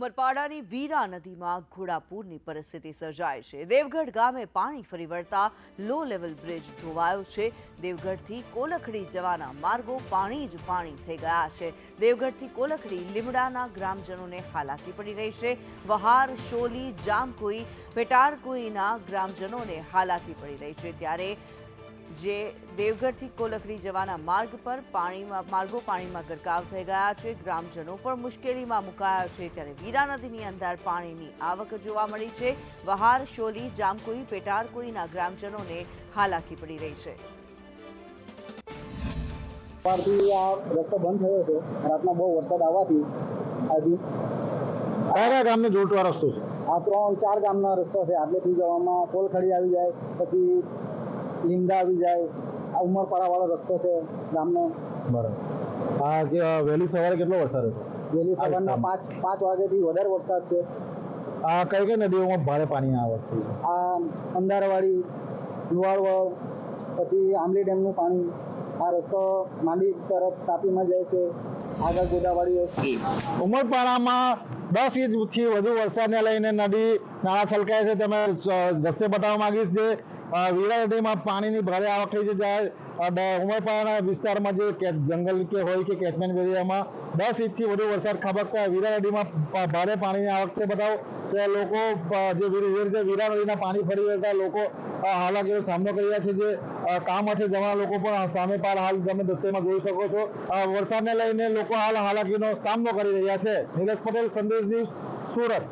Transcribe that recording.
ઉમરપાડાની વીરા નદીમાં ઘોડાપૂરની પરિસ્થિતિ સર્જાય છે. દેવગઢ ગામે પાણી ફરી વળતા લો લેવલ બ્રિજ ધોવાયો છે. દેવગઢથી કોલખડી જવાના માર્ગો પાણી જ પાણી થઈ ગયા છે. દેવગઢથી કોલખડી લીમડાના ગ્રામજનોને હાલાકી પડી રહી છે. વહાર, શોલી, જામકુઈ, પેટારકુઈના ગ્રામજનોને હાલાકી પડી રહી છે. ત્યારે જે દેવગઢથી કોલકડી જવાના માર્ગ પર પાણીમાં માર્ગો પાણીમાં ગરકાવ થઈ ગયા છે. ગ્રામજનો પણ મુશ્કેલીમાં મુકાયા છે. ત્યારે વીરા નદીની અંદર પાણીની આવક જોવા મળી છે. વહાર શોલી જામકુઈ પેટારકુઈના ગ્રામજનોને હાલાકી પડી રહી છે. સવારથી આ રસ્તો બંધ થયો છે. રાતના બહુ વરસાદ આવવાથી આજે કયા કયા ગામને જોડતો રસ્તો છે? આ ત્રણ ચાર ગામનો રસ્તો છે. આટલેથી જવામાં કોલખડી આવી જાય. પછી લીમડા આવી જાય આ ઉમરપાડાવાળો રસ્તો છે ગામનો. બરાબર. આ કે વહેલી સવારે કેટલો વરસાદ હતો? વહેલી સવારના પાંચ પાંચ વાગ્યાથી વધારે વરસાદ છે. આ કઈ કઈ નદીઓમાં ભારે પાણી આવે છે? આ અંધારવાડી લુવાડવળ પછી આંબલી ડેમનું પાણી. આ રસ્તો માંડી તરફ તાપીમાં જાય છે. આગળ ગોદાવાડી ઉમરપાડામાં દસ ઇંચથી વધુ વરસાદને લઈને નદી નાળા છલકાય છે. તમે દ્રશ્ય બતાવવા માંગીશ જે અ, વીરા નદીમાં પાણીની ભારે આવક થઈ છે જ્યારે ઉમરપાડાના વિસ્તારમાં જે જંગલ કે હોય કે કેચમેન્ટ એરિયામાં દસ ઇંચથી વધુ વરસાદ ખાબકતા નદીમાં ભારે પાણીની આવક છે. બતાવો કે લોકો જે રીતે વીરા નદીના પાણી ફરી વળતા લોકો હાલાકીનો સામનો કરી રહ્યા છે. જે કામ અર્થે જવાના લોકો પણ સામે પાર હાલ તમે દ્રશ્યમાં જોઈ શકો છો. વરસાદને લઈને લોકો હાલ હાલાકીનો સામનો કરી રહ્યા છે. નિલેશ પટેલ સંદેશ ન્યૂઝ સુરત.